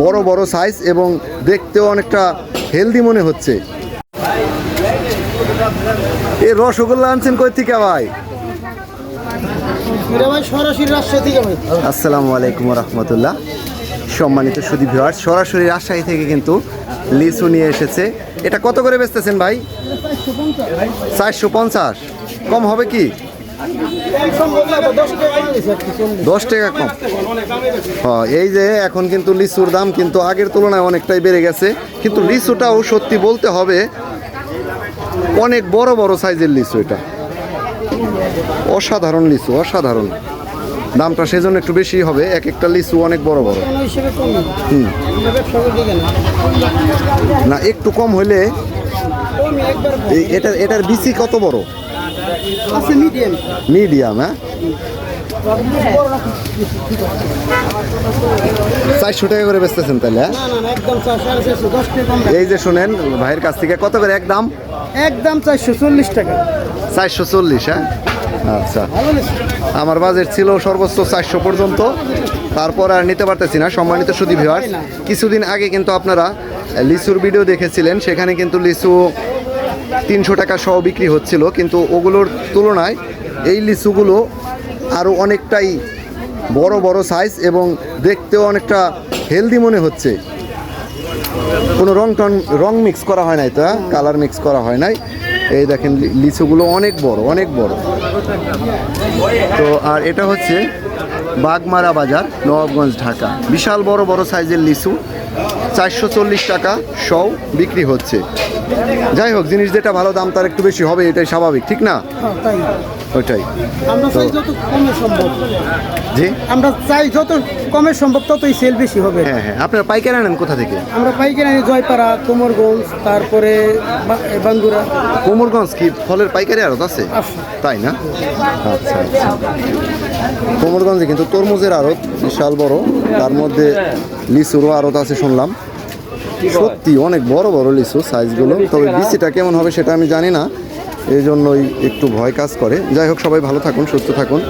বড় বড় সাইজ এবং দেখতেও অনেকটা হেলদি মনে হচ্ছে। এ রসগোল্লা আনছেন কই থেকে ভাই? আসসালামু আলাইকুম রহমতুল্লাহ। সম্মানিত সুদী ভিউয়ার্স সরাসরি রাজশাহী থেকে কিন্তু লিচু নিয়ে এসেছে। এটা কত করে বেচতেছেন ভাই? চারশো পঞ্চাশ। কম হবে কি? দশ টাকা কমে। হ্যাঁ এই যে এখন কিন্তু লিচুর দাম কিন্তু আগের তুলনায় অনেকটাই বেড়ে গেছে। কিন্তু লিচুটাও সত্যি বলতে হবে, অনেক বড় বড় সাইজের লিচু এটা। অসাধারণ লিচু, অসাধারণ। দামটা সেজন্য একটু বেশি হবে, এক একটা লিচু অনেক বড় বড়। হুম। না, একটু কম হলে কমই একবার এই এটা, এটার বিসি কত বড়? আছে মিডিয়াম মিডিয়াম হ্যাঁ চারশো টাকা করে বেচতেছেন তাহলে রাখি। এই যে শোনেন ভাইয়ের কাছ থেকে কত করে একদম একদম চারশো চল্লিশ টাকা। চারশো চল্লিশ হ্যাঁ আচ্ছা। আমার বাজেট ছিল সর্বোচ্চ চারশো পর্যন্ত। তারপর আর নিতে পারতেছি না সম্মানিত সুদী ভিওয়ার্স কিছুদিন আগে কিন্তু আপনারা লিচুর ভিডিও দেখেছিলেন সেখানে কিন্তু লিচু তিনশো টাকা সহ বিক্রি হচ্ছিল, কিন্তু ওগুলোর তুলনায় এই লিচুগুলো আরও অনেকটাই বড় বড় সাইজ এবং দেখতেও অনেকটা হেলদি মনে হচ্ছে। কোনো রং টং, রং মিক্স করা হয় নাই তো কালার মিক্স করা হয় নাই। এই দেখেন লিচুগুলো অনেক বড় অনেক বড়। তো আর এটা হচ্ছে বাগমারা বাজার, নবাবগঞ্জ, ঢাকা। বিশাল বড় বড় সাইজের লিচু। চারশো চল্লিশ টাকা শও বিক্রি হচ্ছে। যাই হোক জিনিস যেটা ভালো দাম তার একটু বেশি হবে এটাই স্বাভাবিক ঠিক না? হ্যাঁ তাই। ওইটাই। আমরা চাই যত কমে সম্ভব। জি? আমরা চাই যত কমে সম্ভব ততই সেল বেশি হবে। হ্যাঁ হ্যাঁ। আপনারা পাইকারি আনেন কোথা থেকে? আমরা পাইকারি আনি জয়পাড়া কোমরগঞ্জ তারপরে বাঙ্গুরা কোমরগঞ্জ কি ফলের পাইকারি আড়ত আছে? আছে। তাই না? আচ্ছা আচ্ছা। কোমরগঞ্জে কিন্তু তরমুজের আড়ত, বিশাল বড়। তার মধ্যে লিচুরও আড়ত আছে শুনলাম। সত্যি অনেক বড় বড় লিচু সাইজগুলো। তবে বিচিটা কেমন হবে সেটা আমি জানি না। এই জন্যই একটু ভয় কাজ করে। যাই হোক, সবাই ভালো থাকুন, সুস্থ থাকুন।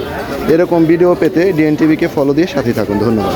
এরকম ভিডিও পেতে ডিএনটিভিকে ফলো দিয়ে সাথে থাকুন। ধন্যবাদ।